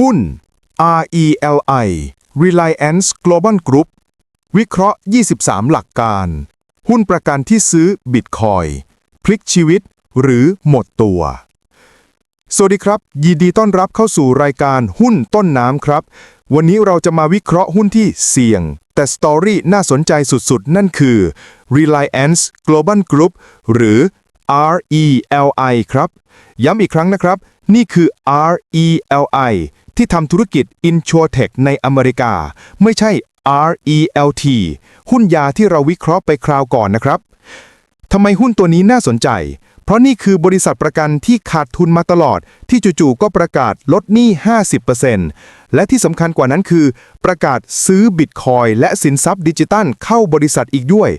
หุ้น RELI Reliance Global Group วิเคราะห์ 23 หลักการ หุ้นประกันที่ซื้อบิตคอยพลิกชีวิตหรือหมดตัว สวัสดีครับ ยินดีต้อนรับเข้าสู่รายการหุ้นต้นน้ำครับ วันนี้เราจะมาวิเคราะห์หุ้นที่เสี่ยง แต่สตอรี่น่าสนใจสุดๆ นั่นคือ Reliance Global Group หรือ RELI ครับ ย้ำอีกครั้งนะครับ นี่คือ RELI ที่ทำธุรกิจ InsurTech ในอเมริกา ไม่ใช่ RELT หุ้นยาที่เราวิเคราะห์ไปคราวก่อนนะครับทำไมหุ้นตัวนี้น่าสนใจ เพราะนี่คือบริษัทประกันที่ขาดทุนมาตลอด ที่จู่ๆก็ประกาศลดหนี้ 50%และที่สำคัญกว่านั้นคือ ประกาศซื้อบิตคอยและสินทรัพย์ดิจิตัลเข้าบริษัทอีกด้วย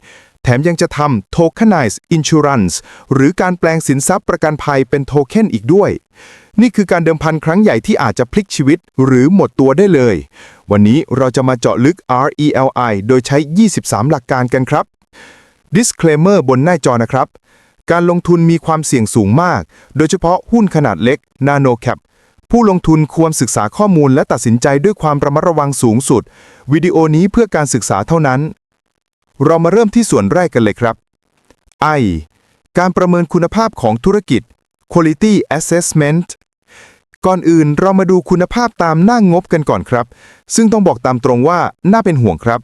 แถมยังจะทำ Tokenized Insurance หรือการแปลงสินทรัพย์ประกันภัยเป็นโทเค็นอีกด้วย นี่คือการเดิมพันครั้งใหญ่ที่อาจจะพลิกชีวิตหรือหมดตัวได้เลย วันนี้เราจะมาเจาะลึก RELI โดยใช้ 23 หลักการกันครับ Disclaimer บนหน้าจอนะครับการลงทุนมีความเสี่ยงสูงมาก โดยเฉพาะหุ้นขนาดเล็ก Nano Cap ผู้ลงทุนควรศึกษาข้อมูลและตัดสินใจด้วยความระมัดระวังสูงสุด วิดีโอนี้เพื่อการศึกษาเท่านั้น เรามาเริ่มที่ส่วนแรกกันเลยครับ I การประเมินคุณภาพของธุรกิจ Quality Assessment ก่อนอื่นเรามาดูคุณภาพตามหน้างงบกันก่อนครับ ซึ่งต้องบอกตามตรงว่าน่าเป็นห่วงครับ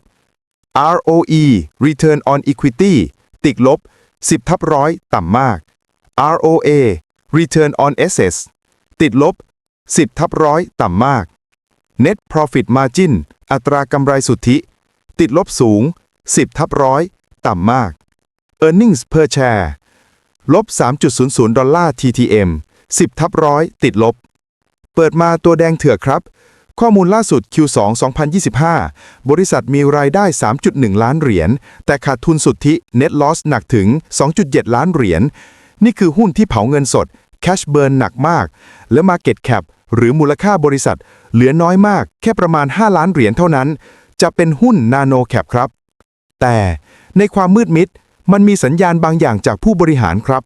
ROE Return on Equity ติดลบ 10 ทับร้อยต่ำมาก ROA Return on Assets ติดลบ 10 ทับร้อยต่ำมาก Net Profit Margin อัตรากำไรสุทธิ ติดลบสูง 10 ทับร้อยต่ำมาก Earnings per share ลบ 3.00 ดอลลาร์ TTM 10ทับร้อยติดลบ เปิดมาตัวแดงเถื่อครับ ข้อมูลล่าสุด Q2 2025 บริษัทมีรายได้ 3.1 ล้านเหรียญ แต่ขาดทุนสุทธิ Net Loss หนักถึง 2.7 ล้านเหรียญ นี่คือหุ้นที่เผาเงินสด Cash Burn หนักมาก และ Market Cap หรือมูลค่าบริษัท เหลือน้อยมาก แค่ประมาณ 5 ล้านเหรียญเท่านั้น จะเป็นหุ้น Nano Cap ครับ แต่ในความมืดมิด มันมีสัญญาณบางอย่างจากผู้บริหารครับ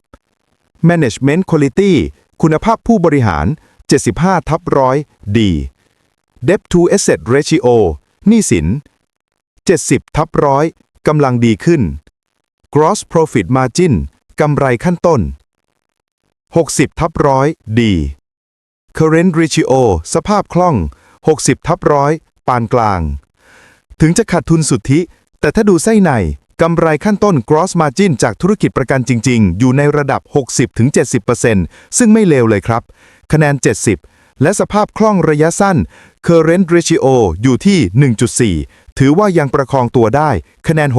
Management Quality คุณภาพผู้บริหาร 75 ทับร้อยดี Debt to Asset Ratio หนี้สิน 70 ทับร้อยกำลังดีขึ้น Gross Profit Margin กำไรขั้นต้น 60 ทับร้อยดี Current Ratio สภาพคล่อง 60 ทับร้อยปานกลาง ถึงจะขาดทุนสุทธิ แต่ถ้าดูไส้ในกำไรขั้นต้น gross margin จากธุรกิจประกันจริง ๆ อยู่ในระดับ 60-70%ซึ่งไม่เลวเลยครับ คะแนน 70 และสภาพคล่องระยะสั้น current ratio อยู่ที่ 1.4 ถือว่ายังประคองตัวได้ คะแนน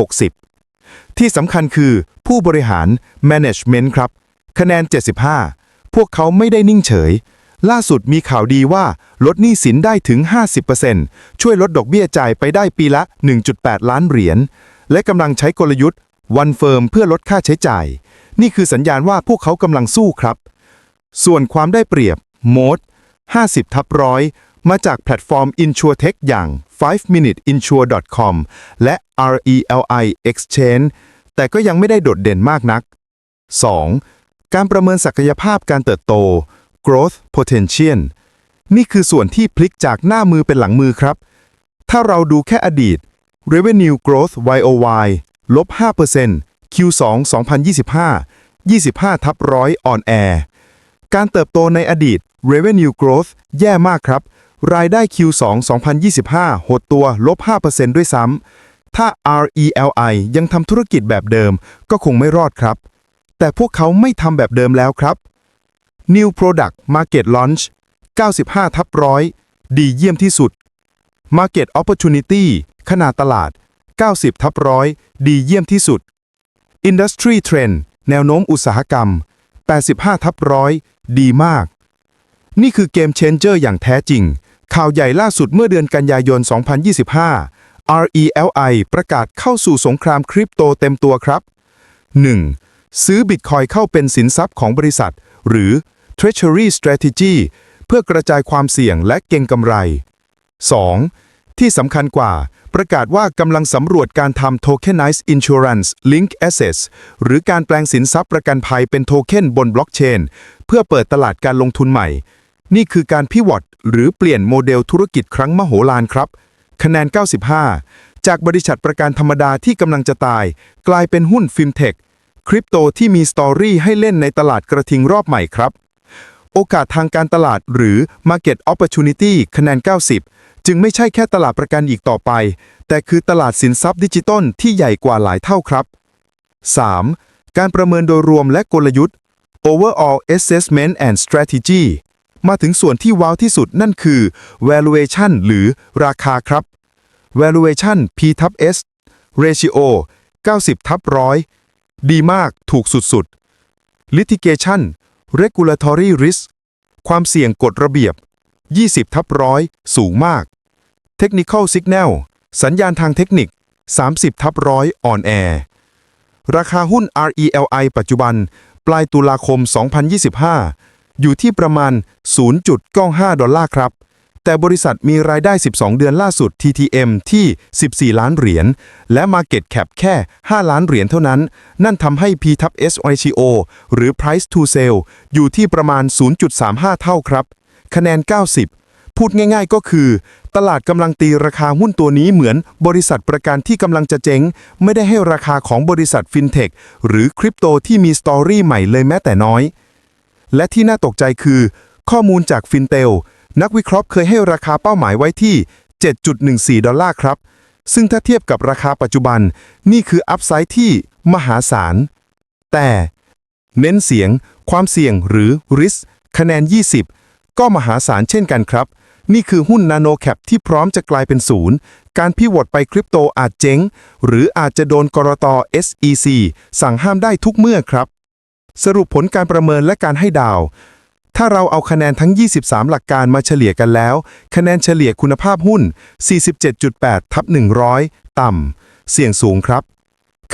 60 ที่สำคัญคือผู้บริหาร management ครับ คะแนน 75 พวกเขาไม่ได้นิ่งเฉย ล่าสุดมีข่าวดีว่าลดหนี้สินได้ถึง 50%ช่วยลดดอกเบี้ยจ่ายไปได้ปีละ 1.8 ล้านเหรียญ และกำลังใช้กลยุทธ์ One Firm เพื่อลดค่าใช้จ่าย นี่คือสัญญาณว่าพวกเขากำลังสู้ครับ ส่วนความได้เปรียบ Mode 50ทับร้อยมาจากแพลตฟอร์ม insuretech อย่าง 5minuteinsure.com และ RELI Exchange แต่ก็ยังไม่ได้โดดเด่นมากนัก 2. การประเมินศักยภาพการเติบโต growth potential นี่คือส่วนที่พลิกจากหน้ามือเป็นหลังมือครับ ถ้าเราดูแค่อดีต revenue growth YOY ลบ 5% Q2 2025 25ทับร้อยออนแอการเติบโตในอดีต revenue growth แย่มากครับ รายได้ Q2 2025 หดตัวลบ 5%ด้วยซ้ำ ถ้า RELI ยังทำธุรกิจแบบเดิมก็คงไม่รอดครับ แต่พวกเขาไม่ทำแบบเดิมแล้วครับ New Product Market Launch 95ทับร้อยดีเยี่ยมที่สุด Market Opportunity ขนาดตลาด 90ทับร้อยดีเยี่ยมที่สุด Industry Trend แนวโน้มอุตสาหกรรม 85ทับร้อยดีมาก นี่คือเกมเชนเจอร์อย่างแท้จริง ข่าวใหญ่ล่าสุดเมื่อเดือนกันยายน 2025 RELI ประกาศเข้าสู่สงครามคริปโตเต็มตัวครับ 1. ซื้อบิตคอยเข้าเป็นสินทรัพย์ของบริษัท หรือ Treasury Strategy เพื่อกระจายความเสี่ยงและเก็งกำไร 2. ที่สำคัญกว่า ประกาศว่ากำลังสำรวจการทำ Tokenized Insurance Link Assets หรือการแปลงสินทรัพย์ประกันภัยเป็นโทเค็นบนบล็อกเชนเพื่อเปิดตลาดการลงทุนใหม่ นี่คือการพิวอตหรือเปลี่ยนโมเดลธุรกิจครั้งมโหฬารครับ คะแนน 95 จากบริษัทประกันธรรมดาที่กำลังจะตาย กลายเป็นหุ้นฟินเทคคริปโตที่มีสตอรี่ให้เล่นในตลาดกระทิงรอบใหม่ครับ โอกาสทางการตลาดหรือ Market Opportunity คะแนน 90 จึงไม่ใช่แค่ตลาดประกันอีกต่อไป แต่คือตลาดสินทรัพย์ดิจิตอลที่ใหญ่กว่าหลายเท่าครับ 3. การประเมินโดยรวมและกลยุทธ์ Overall Assessment and Strategy มาถึงส่วนที่ว้าวที่สุดนั่นคือ Valuation หรือราคาครับ Valuation P ทับ S Ratio 90ทับร้อยดีมากถูกสุดๆ Litigation Regulatory Risk ความเสี่ยงกฎระเบียบ 20ทับร้อยสูงมาก Technical Signal สัญญาณทางเทคนิค 30ทับร้อยอ่อนแอ ราคาหุ้น RELI ปัจจุบัน ปลายตุลาคม 2025 อยู่ที่ประมาณ 0.95 ดอลลาร์ครับ แต่บริษัทมีรายได้ 12 เดือนล่าสุด TTM ที่ 14 ล้านเหรียญ และ Market Cap แค่ 5 ล้านเหรียญเท่านั้น นั่นทำให้ P ทับ S ratio หรือ Price to Sale อยู่ที่ประมาณ 0.35 เท่าครับ คะแนน 90 พูดง่ายๆก็คือ ตลาดกำลังตีราคาหุ้นตัวนี้เหมือนบริษัทประกันที่กำลังจะเจ๊ง ไม่ได้ให้ราคาของบริษัทฟินเทคหรือคริปโตที่มีสตอรี่ใหม่เลยแม้แต่น้อย และที่น่าตกใจคือ ข้อมูลจากฟินเทล นักวิเคราะห์เคยให้ราคาเป้าหมายไว้ที่ 7.14 ดอลลาร์ครับ ซึ่งถ้าเทียบกับราคาปัจจุบัน นี่คืออัพไซด์ที่มหาศาล แต่เน้นเสียง ความเสี่ยงหรือ risk คะแนน 20 ก็มหาศาลเช่นกันครับ นี่คือหุ้นนาโนแคปที่พร้อมจะกลายเป็นศูนย์ การพิวอตไปคริปโตอาจเจ๊ง หรืออาจจะโดนกรต SEC สั่งห้ามได้ทุกเมื่อครับ สรุปผลการประเมินและการให้ดาว ถ้าเราเอาคะแนนทั้ง 23 หลักการมาเฉลี่ยกันแล้ว คะแนนเฉลี่ยคุณภาพหุ้น 47.8 ทับ 100 ต่ำ เสี่ยงสูงครับ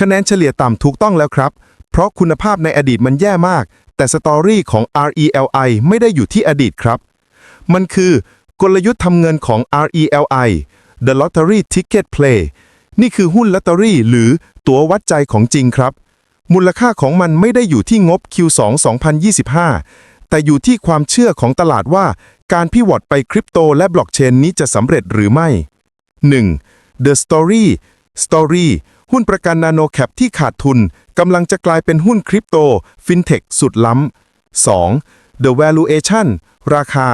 คะแนนเฉลี่ยต่ำถูกต้องแล้วครับ เพราะคุณภาพในอดีตมันแย่มาก แต่สตอรี่ของ RELI ไม่ได้อยู่ที่อดีตครับ มันคือกลยุทธ์ทำเงินของ RELI The Lottery Ticket Play นี่คือหุ้นลอตเตอรี่หรือตั๋ววัดใจของจริงครับ มูลค่าของมันไม่ได้อยู่ที่งบ Q2 2025 แต่อยู่ที่ความเชื่อของตลาดว่า การพิวอตไปคริปโตและบล็อกเชนนี้จะสำเร็จหรือไม่ 1. The Story Story หุ้นประกันนาโนแคปที่ขาดทุนกำลังจะกลายเป็นหุ้นคริปโตฟินเทคสุดล้ำ 2. The Valuation ราคา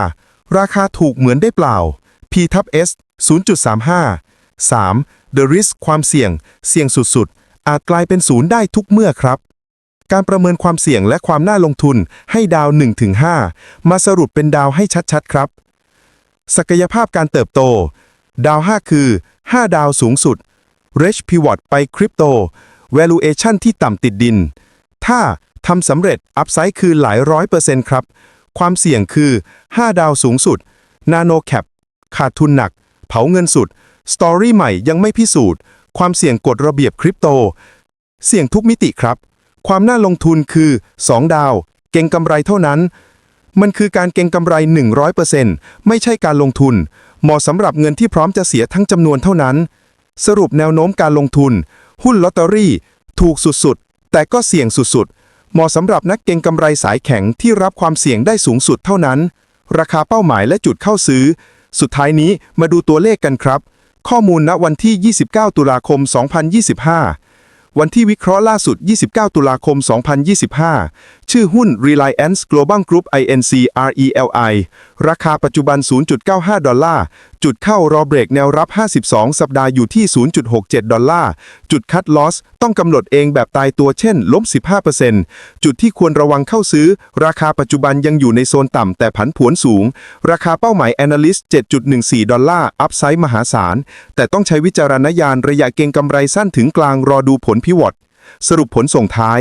ราคาถูกเหมือนได้เปล่า P ทับ S 0.35 3. The Risk ความเสี่ยง เสี่ยงสุดๆ อาจกลายเป็นศูนย์ได้ทุกเมื่อครับ การประเมินความเสี่ยงและความน่าลงทุนให้ดาว 1-5 มาสรุปเป็นดาวให้ชัดๆ ครับ ศักยภาพการเติบโต ดาว 5 คือ 5 ดาวสูงสุด Rage Pivot ไปคริปโต Valuation ที่ต่ำติดดิน ถ้าทำสำเร็จอัพไซด์คือหลายร้อยเปอร์เซ็นต์ครับ ความเสี่ยงคือ 5 ดาวสูงสุด Nano Cap ขาดทุนหนัก เผาเงินสุด สตอรี่ใหม่ยังไม่พิสูจน์ ความเสี่ยงกฎระเบียบคริปโต เสี่ยงทุกมิติครับ ความน่าลงทุนคือ 2 ดาว เก่งกำไรเท่านั้น มันคือการเก่งกำไร 100%ไม่ใช่การลงทุน เหมาะสำหรับเงินที่พร้อมจะเสียทั้งจำนวนเท่านั้น สรุปแนวโน้มการลงทุน หุ้นลอตเตอรี่ ถูกสุดๆ แต่ก็เสี่ยงสุดๆ เหมาะสำหรับนักเก็งกำไรสายแข็งที่รับความเสี่ยงได้สูงสุดเท่านั้น ราคาเป้าหมายและจุดเข้าซื้อ สุดท้ายนี้มาดูตัวเลขกันครับ ข้อมูลณวันที่ 29 ตุลาคม 2025 วันที่วิเคราะห์ล่าสุด 29 ตุลาคม 2025 ชื่อหุ้น Reliance Global Group Inc RELI ราคาปัจจุบัน 0.95 ดอลลาร์ จุดเข้ารอเบรกแนวรับ 52 สัปดาห์อยู่ที่ 0.67 ดอลลาร์ จุดคัดลอส ต้องกำหนดเองแบบตายตัวเช่นล้ม15%จุดที่ควรระวังเข้าซื้อ ราคาปัจจุบันยังอยู่ในโซนต่ำแต่ผันผวนสูง ราคาเป้าหมาย Analyst 7.14 ดอลลาร์ อัพไซด์มหาศาล แต่ต้องใช้วิจารณญาณระยะเก็งกำไรสั้นถึงกลางรอดูผลพิวอตสรุปผลส่งท้าย